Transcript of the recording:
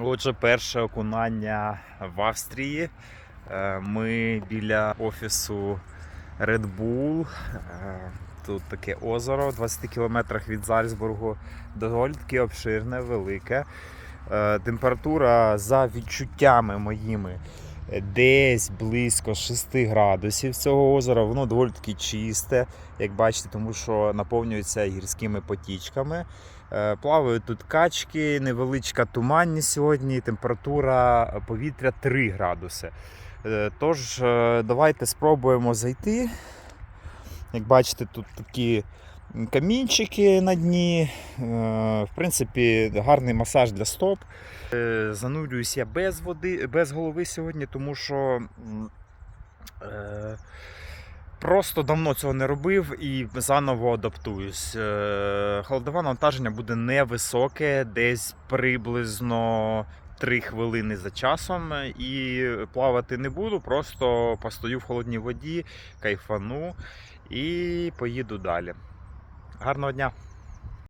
Отже, перше окунання в Австрії. Е, Ми біля офісу Red Bull. Е, Тут таке озеро в 20 кілометрах від Зальцбургу. Доволі таки обширне, велике. Е, Температура за відчуттями моїми десь близько 6 градусів цього озера. Воно доволі таки чисте, як бачите, тому що наповнюється гірськими потічками. Е, Плавають тут качки, невеличка туманність сьогодні, температура повітря 3 градуси. Е, Тож, е, давайте спробуємо зайти. Як бачите, тут такі камінчики на дні. Е, В принципі, гарний масаж для стоп. Е, Занурююсь я без води, без голови сьогодні, тому що. е, Просто давно цього не робив і заново адаптуюсь. Холодове навантаження буде невисоке, десь приблизно 3 хвилини за часом. І плавати не буду, просто постою в холодній воді, кайфану і поїду далі. Гарного дня!